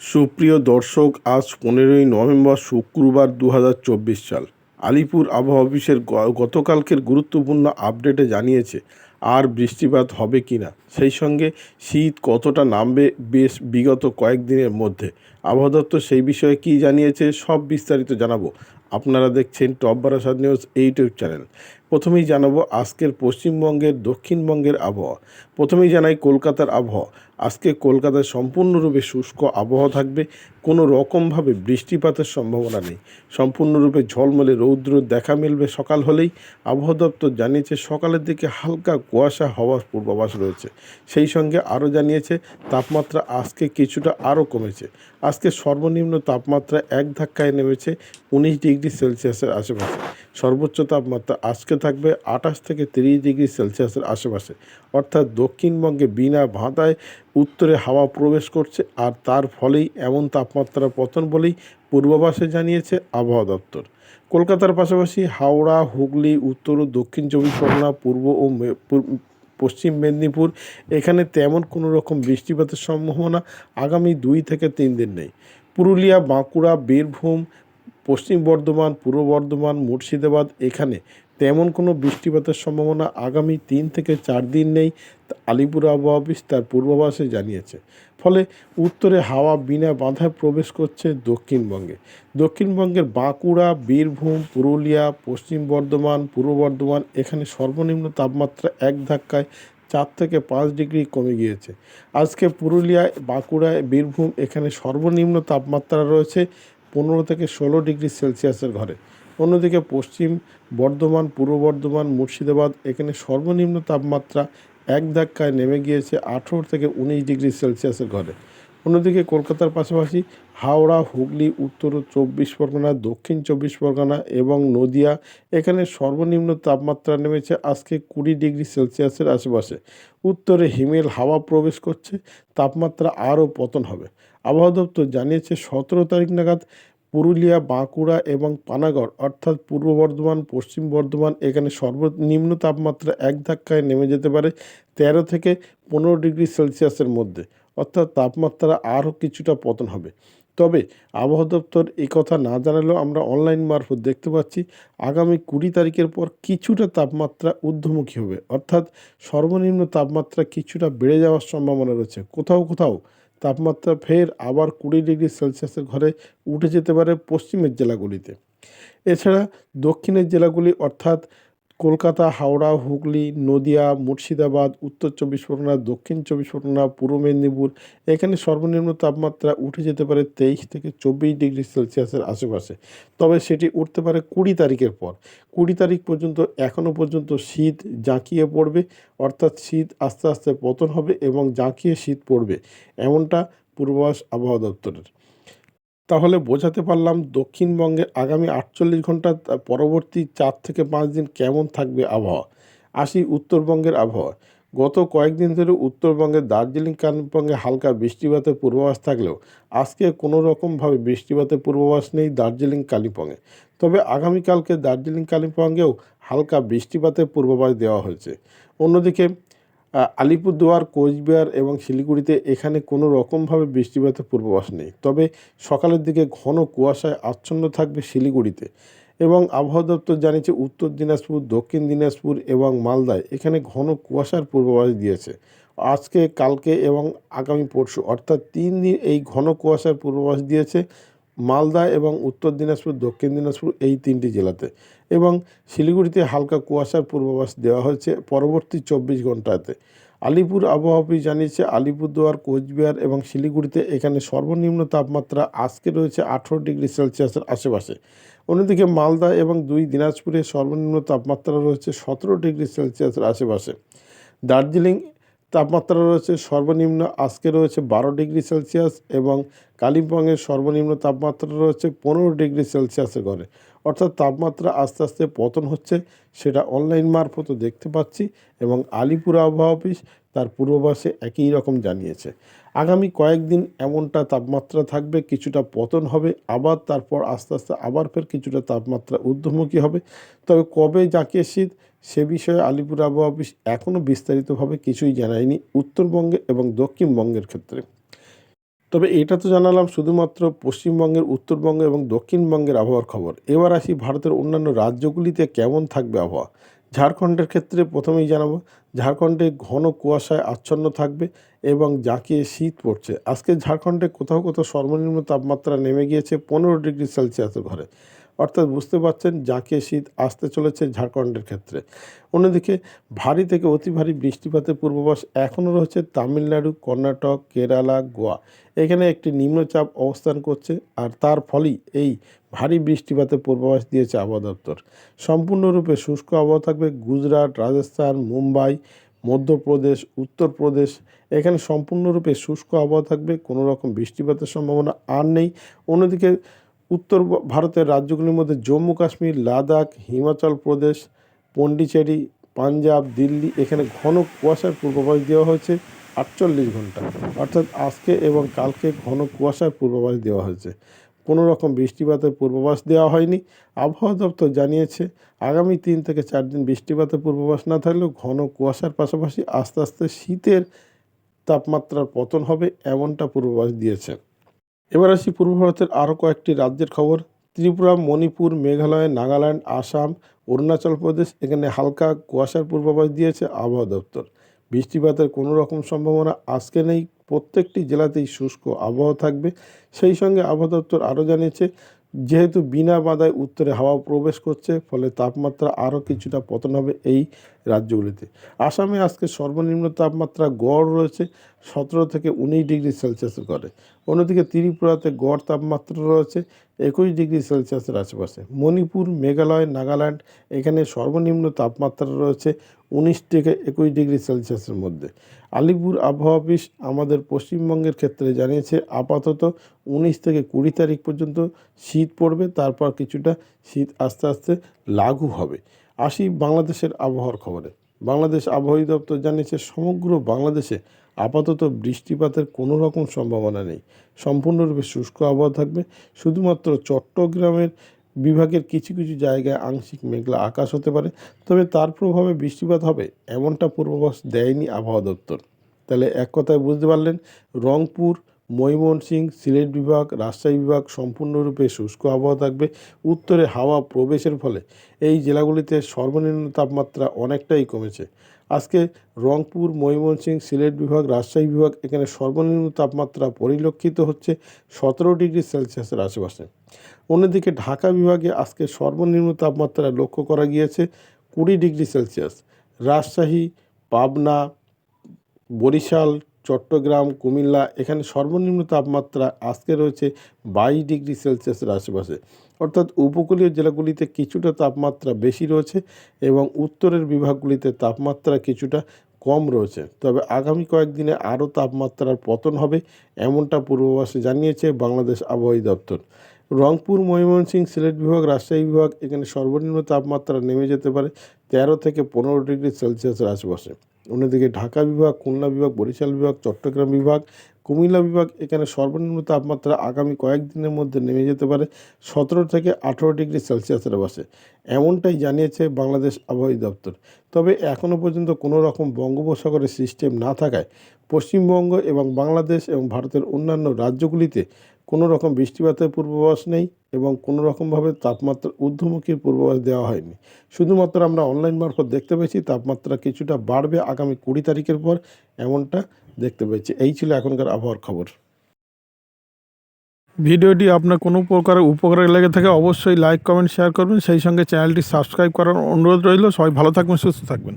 সুপ্রিয় দর্শক, আজ পনেরোই নভেম্বর শুক্রবার দু হাজার চব্বিশ সাল। আলিপুর আবহাওয়া অফিসের গতকালকের গুরুত্বপূর্ণ আপডেটে জানিয়েছে, আর বৃষ্টিপাত হবে কি না। সেই সঙ্গে শীত কতটা নামবে বেশ বিগত কয়েকদিনের মধ্যে। আবহাওয়া দপ্তর সেই বিষয়ে কি জানিয়েছে, সব বিস্তারিত জানাব। আপনারা দেখছেন top Barasat news YouTube channel. প্রথমেই জানাব আজকের পশ্চিমবঙ্গের, দক্ষিণবঙ্গের আবহাওয়া। প্রথমেই জানাই কলকাতার আবহাওয়া। আজকে কলকাতায় সম্পূর্ণরূপে শুষ্ক আবহাওয়া থাকবে, কোনো রকমভাবে বৃষ্টিপাতের সম্ভাবনা নেই। সম্পূর্ণরূপে ঝলমলে রৌদ্র দেখা মিলবে সকাল হলেই। আবহাওয়া দপ্তর জানিয়েছে, সকালের দিকে হালকা কুয়াশা হওয়ার পূর্বাভাস রয়েছে। সেই সঙ্গে আরও জানিয়েছে, তাপমাত্রা আজকে কিছুটা আরও কমেছে। আজকে সর্বনিম্ন তাপমাত্রা এক ধাক্কায় নেমেছে উনিশ ডিগ্রি সেলসিয়াসের আশেপাশে। সর্বোচ্চ তাপমাত্রা আজকে থাকবে আঠাশ থেকে তিরিশ ডিগ্রি সেলসিয়াসের আশেপাশে। অর্থাৎ দক্ষিণবঙ্গে বিনা বাধায় উত্তরে হাওয়া প্রবেশ করছে আর তার ফলেই এমন তাপমাত্রা পতন বলেই পূর্বাভাসে জানিয়েছে আবহাওয়া দপ্তর। কলকাতার পাশাপাশি হাওড়া, হুগলি, উত্তর ও দক্ষিণ চব্বিশ পরগনা, পূর্ব ও পশ্চিম মেদিনীপুর এখানে তেমন কোনো রকম বৃষ্টিপাতের সম্ভাবনা আগামী দুই থেকে তিন দিন নেই। পুরুলিয়া, বাঁকুড়া, বীরভূম পশ্চিম বর্ধমান, পূর্ব বর্ধমান, মুর্শিদাবাদ, এখানে তেমন কোনো বৃষ্টিপাতের সম্ভাবনা আগামী তিন থেকে চার দিন নেই আলিপুর আবহাওয়া অফিস তার পূর্বাভাসে জানিয়েছে। ফলে উত্তরে হাওয়া বিনা বাধায় প্রবেশ করছে দক্ষিণবঙ্গে। দক্ষিণবঙ্গের বাঁকুড়া, বীরভূম, পুরুলিয়া, পশ্চিম বর্ধমান, পূর্ব বর্ধমান, এখানে সর্বনিম্ন তাপমাত্রা এক ধাক্কায় চার থেকে পাঁচ ডিগ্রি কমে গিয়েছে। আজকে পুরুলিয়ায়, বাঁকুড়ায়, বীরভূম এখানে সর্বনিম্ন তাপমাত্রা রয়েছে পনেরো থেকে ষোলো ডিগ্রি সেলসিয়াসের ঘরে। অন্যদিকে পশ্চিম বর্ধমান, পূর্ব বর্ধমান, মুর্শিদাবাদ এখানে সর্বনিম্ন তাপমাত্রা এক ধাক্কায় নেমে গিয়েছে আঠেরো থেকে উনিশ ডিগ্রি সেলসিয়াসের ঘরে। অন্যদিকে কলকাতার পাশাপাশি হাওড়া, হুগলি, উত্তর চব্বিশ পরগনা, দক্ষিণ চব্বিশ পরগনা এবং নদিয়া এখানে সর্বনিম্ন তাপমাত্রা নেমেছে আজকে কুড়ি ডিগ্রি সেলসিয়াসের আশেপাশে। উত্তরে হিমেল হাওয়া প্রবেশ করছে, তাপমাত্রা আরও পতন হবে। আবহাওয়া দপ্তর জানিয়েছে, সতেরো তারিখ নাগাদ পুরুলিয়া, বাঁকুড়া এবং পানাগড় অর্থাৎ পূর্ব বর্ধমান, পশ্চিম বর্ধমান এখানে সর্বনিম্ন তাপমাত্রা এক ধাক্কায় নেমে যেতে পারে তেরো থেকে পনেরো ডিগ্রি সেলসিয়াসের মধ্যে। অর্থাৎ তাপমাত্রা আরও কিছুটা পতন হবে। তবে আবহাওয়া দপ্তর এই কথা না জানালেও আমরা অনলাইন মারফত দেখতে পাচ্ছি, আগামী কুড়ি তারিখের পর কিছুটা তাপমাত্রা ঊর্ধ্বমুখী হবে। অর্থাৎ সর্বনিম্ন তাপমাত্রা কিছুটা বেড়ে যাওয়ার সম্ভাবনা রয়েছে। কোথাও কোথাও তাপমাত্রা ফের আবার কুড়ি ডিগ্রি সেলসিয়াসের ঘরে উঠে যেতে পারে পশ্চিমের জেলাগুলিতে। এছাড়া দক্ষিণের জেলাগুলি অর্থাৎ কলকাতা, হাওড়া, হুগলি, নদিয়া, মুর্শিদাবাদ, উত্তর চব্বিশ পরগনা, দক্ষিণ চব্বিশ পরগনা, পূর্ব মেদিনীপুর, এখানে সর্বনিম্ন তাপমাত্রা উঠে যেতে পারে তেইশ থেকে চব্বিশ ডিগ্রি সেলসিয়াসের আশেপাশে। তবে সেটি উঠতে পারে কুড়ি তারিখের পর। কুড়ি তারিখ পর্যন্ত, এখনও পর্যন্ত শীত জাঁকিয়ে পড়বে, অর্থাৎ শীত আস্তে আস্তে পতন হবে এবং জাঁকিয়ে শীত পড়বে, এমনটা পূর্বাভাস আবহাওয়া দপ্তরের। তাহলে বোঝাতে পারলাম দক্ষিণবঙ্গে আগামী আটচল্লিশ ঘণ্টা পরবর্তী চার থেকে পাঁচ দিন কেমন থাকবে আবহাওয়া? আসি উত্তরবঙ্গের আবহাওয়া। গত কয়েকদিন ধরে উত্তরবঙ্গের দার্জিলিং কালিম্পঙ্গে হালকা বৃষ্টিপাতের পূর্বাভাস থাকলেও আজকে কোনো রকমভাবে বৃষ্টিপাতের পূর্বাভাস নেই দার্জিলিং কালিম্পংয়ে। তবে আগামীকালকে দার্জিলিং কালিম্পংয়েও হালকা বৃষ্টিপাতের পূর্বাভাস দেওয়া হয়েছে। অন্যদিকে আলিপুরদুয়ার, কোচবিহার এবং শিলিগুড়িতে এখানে কোনো রকমভাবে বৃষ্টিপাতের পূর্বাভাস নেই। তবে সকালের দিকে ঘন কুয়াশায় আচ্ছন্ন থাকবে শিলিগুড়িতে এবং আবহাওয়া দপ্তর জানিয়েছে উত্তর দিনাজপুর, দক্ষিণ দিনাজপুর এবং মালদায় এখানে ঘন কুয়াশার পূর্বাভাস দিয়েছে। আজকে, কালকে এবং আগামী পরশু অর্থাৎ তিন দিন এই ঘন কুয়াশার পূর্বাভাস দিয়েছে মালদা এবং উত্তর দিনাজপুর, দক্ষিণ দিনাজপুর এই তিনটি জেলাতে। এবং শিলিগুড়িতে হালকা কুয়াশার পূর্বাভাস দেওয়া হয়েছে পরবর্তী চব্বিশ ঘন্টাতে আলিপুর আবহাওয়া অফিস জানিয়েছে, আলিপুরদুয়ার, কোচবিহার এবং শিলিগুড়িতে এখানে সর্বনিম্ন তাপমাত্রা আজকে রয়েছে আঠেরো ডিগ্রি সেলসিয়াসের আশেপাশে। অন্যদিকে মালদা এবং দুই দিনাজপুরে সর্বনিম্ন তাপমাত্রা রয়েছে সতেরো ডিগ্রি সেলসিয়াসের আশেপাশে। দার্জিলিং তাপমাত্রা রয়েছে সর্বনিম্ন আজকে রয়েছে বারো ডিগ্রি সেলসিয়াস এবং কালিম্পংয়ের সর্বনিম্ন তাপমাত্রা রয়েছে পনেরো ডিগ্রি সেলসিয়াসের ঘরে। অর্থাৎ তাপমাত্রা আস্তে আস্তে পতন হচ্ছে, সেটা অনলাইন মারফতও দেখতে পাচ্ছি এবং আলিপুর আবহাওয়া অফিস তার পূর্বাভাসে একই রকম জানিয়েছে। আগামী কয়েকদিন এমনটা তাপমাত্রা থাকবে, কিছুটা পতন হবে, আবার তারপর আস্তে আস্তে আবার ফের কিছুটা তাপমাত্রা ঊর্ধ্বমুখী হবে। তবে কবে জাঁকিয়ে শীত সে বিষয়ে আলিপুর আবহাওয়া অফিস এখনও বিস্তারিতভাবে কিছুই জানায়নি উত্তরবঙ্গে এবং দক্ষিণবঙ্গের ক্ষেত্রে। তবে এটা তো জানালাম শুধুমাত্র পশ্চিমবঙ্গের, উত্তরবঙ্গ এবং দক্ষিণবঙ্গের আবহাওয়ার খবর। এবার আসি ভারতের অন্যান্য রাজ্যগুলিতে কেমন থাকবে আবহাওয়া? ঝাড়খণ্ডের ক্ষেত্রে প্রথমেই জানাব, ঝাড়খণ্ডে ঘন কুয়াশায় আচ্ছন্ন থাকবে এবং জাঁকিয়ে শীত পড়ছে। আজকে ঝাড়খণ্ডে কোথাও কোথাও সর্বনিম্ন তাপমাত্রা নেমে গিয়েছে পনেরো ডিগ্রি সেলসিয়াসের ঘরে। অর্থাৎ বুঝতে পারছেন জাঁকিয়ে শীত আসতে চলেছে ঝাড়খণ্ডের ক্ষেত্রে। অন্যদিকে ভারী থেকে অতি ভারী বৃষ্টিপাতের পূর্বাভাস এখনও রয়েছে তামিলনাড়ু, কর্ণাটক, কেরালা, গোয়া। এখানে একটি নিম্নচাপ অবস্থান করছে আর তার ফলেই এই ভারী বৃষ্টিপাতের পূর্বাভাস দিয়েছে আবহাওয়া দপ্তর। সম্পূর্ণরূপে শুষ্ক আবহাওয়া থাকবে গুজরাট, রাজস্থান, মুম্বাই, মধ্যপ্রদেশ, উত্তরপ্রদেশ। এখানে সম্পূর্ণরূপে শুষ্ক আবহাওয়া থাকবে, কোনো রকম বৃষ্টিপাতের সম্ভাবনা আর নেই। অন্যদিকে উত্তর ভারতের রাজ্যগুলির মধ্যে জম্মু, কাশ্মীর, লাদাখ, হিমাচল প্রদেশ, পন্ডিচেরি, পাঞ্জাব, দিল্লি, এখানে ঘন কুয়াশার পূর্বাভাস দেওয়া হয়েছে আটচল্লিশ ঘণ্টা। অর্থাৎ আজকে এবং কালকে ঘন কুয়াশার পূর্বাভাস দেওয়া হয়েছে। কোনো রকম বৃষ্টিপাতের পূর্বাভাস দেওয়া হয়নি। আবহাওয়া দপ্তর জানিয়েছে, আগামী তিন থেকে চার দিন বৃষ্টিপাতের পূর্বাভাস না থাকলেও ঘন কুয়াশার পাশাপাশি আস্তে আস্তে শীতের তাপমাত্রার পতন হবে এমনটা পূর্বাভাস দিয়েছে। এবার আসি পূর্ব ভারতের আরও কয়েকটি রাজ্যের খবর। ত্রিপুরা, মণিপুর, মেঘালয়, নাগাল্যান্ড, আসাম, অরুণাচল প্রদেশ এখানে হালকা কুয়াশার পূর্বাভাস দিয়েছে আবহাওয়া দপ্তর। বৃষ্টিপাতের কোনো রকম সম্ভাবনা আজকে নেই। প্রত্যেকটি জেলাতেই শুষ্ক আবহাওয়া থাকবে। সেই সঙ্গে আবহাওয়া দপ্তর আরও জানিয়েছে, যেহেতু বিনা বাধায় উত্তরে হাওয়া প্রবেশ করছে, ফলে তাপমাত্রা আরও কিছুটা পতন হবে এই রাজ্যগুলিতে। আসামে আজকে সর্বনিম্ন তাপমাত্রা গড় রয়েছে সতেরো থেকে উনিশ ডিগ্রি সেলসিয়াসের করে অন্যদিকে ত্রিপুরাতে গড় তাপমাত্রা রয়েছে একুশ ডিগ্রি সেলসিয়াসের আশেপাশে। মণিপুর, মেঘালয়, নাগাল্যান্ড এখানে সর্বনিম্ন তাপমাত্রা রয়েছে উনিশ থেকে একুশ ডিগ্রি সেলসিয়াসের মধ্যে। আলিপুর আবহাওয়া অফিস আমাদের পশ্চিমবঙ্গের ক্ষেত্রে জানিয়েছে আপাতত উনিশ থেকে কুড়ি তারিখ পর্যন্ত শীত পড়বে, তারপর কিছুটা শীত আস্তে আস্তে লাগু হবে। আসি বাংলাদেশের আবহাওয়ার খবরে। বাংলাদেশ আবহাওয়া দপ্তর জানিয়েছে, সমগ্র বাংলাদেশে আপাতত বৃষ্টিপাতের কোনো রকম সম্ভাবনা নেই। সম্পূর্ণরূপে শুষ্ক আবহাওয়া থাকবে। শুধুমাত্র চট্টগ্রামের বিভাগের কিছু কিছু জায়গায় আংশিক মেঘলা আকাশ হতে পারে। তবে তার প্রভাবে বৃষ্টিপাত হবে এমনটা পূর্বাভাস দেয়নি আবহাওয়া দপ্তর। তাহলে এক কথায় বুঝতে পারলেন, রংপুর ময়মনসিংহ, সিলেট বিভাগ, রাজশাহী বিভাগ সম্পূর্ণরূপে শুষ্ক আবহাওয়া থাকবে। উত্তরে হাওয়া প্রবেশের ফলে এই জেলাগুলিতে সর্বনিম্ন তাপমাত্রা অনেকটাই কমেছে। আজকে রংপুর, ময়মনসিংহ, সিলেট বিভাগ, রাজশাহী বিভাগ এখানে সর্বনিম্ন তাপমাত্রা পরিলক্ষিত হচ্ছে সতেরো ডিগ্রি সেলসিয়াসের আশেপাশে। অন্যদিকে ঢাকা বিভাগে আজকে সর্বনিম্ন তাপমাত্রা লক্ষ্য করা গিয়েছে কুড়ি ডিগ্রি সেলসিয়াস। রাজশাহী, পাবনা, বরিশাল চট্টগ্রাম, কুমিল্লা, এখানে সর্বনিম্ন তাপমাত্রা আজকে রয়েছে বাইশ ডিগ্রি সেলসিয়াসের আশেপাশে। অর্থাৎ উপকূলীয় জেলাগুলিতে কিছুটা তাপমাত্রা বেশি রয়েছে এবং উত্তরের বিভাগগুলিতে তাপমাত্রা কিছুটা কম রয়েছে। তবে আগামী কয়েকদিনে আরও তাপমাত্রার পতন হবে, এমনটা পূর্বাভাসে জানিয়েছে বাংলাদেশ আবহাওয়া দপ্তর। রংপুর, ময়মনসিংহ, সিলেট বিভাগ, রাজশাহী বিভাগ, এখানে সর্বনিম্ন তাপমাত্রা নেমে যেতে পারে তেরো থেকে পনেরো ডিগ্রি সেলসিয়াসের আশেপাশে। অন্যদিকে ঢাকা বিভাগ, খুলনা বিভাগ, বরিশাল বিভাগ, চট্টগ্রাম বিভাগ, কুমিল্লা বিভাগ, এখানে সর্বনিম্ন তাপমাত্রা আগামী কয়েকদিনের মধ্যে নেমে যেতে পারে সতেরো থেকে আঠেরো ডিগ্রি সেলসিয়াসের বাসে এমনটাই জানিয়েছে বাংলাদেশ আবহাওয়া দপ্তর। তবে এখনও পর্যন্ত কোনো রকম বঙ্গোপসাগরের সিস্টেম না থাকায় পশ্চিমবঙ্গ এবং বাংলাদেশ এবং ভারতের অন্যান্য রাজ্যগুলিতে কোনো রকম বৃষ্টিপাতের পূর্বাভাস নেই এবং কোনো রকমভাবে তাপমাত্রা ঊর্ধ্বমুখীর পূর্বাভাস দেওয়া হয়নি। শুধুমাত্র আমরা অনলাইন মারফত দেখতে পেয়েছি তাপমাত্রা কিছুটা বাড়বে আগামী কুড়ি তারিখের পর এমনটা দেখতে পেয়েছি। এই ছিল এখনকার আবহাওয়ার খবর। ভিডিওটি আপনার কোনো প্রকার উপকারে লেগে থাকে অবশ্যই লাইক, কমেন্ট, শেয়ার করবেন। সেই সঙ্গে চ্যানেলটি সাবস্ক্রাইব করার অনুরোধ রইল। সবাই ভালো থাকবেন, সুস্থ থাকবেন।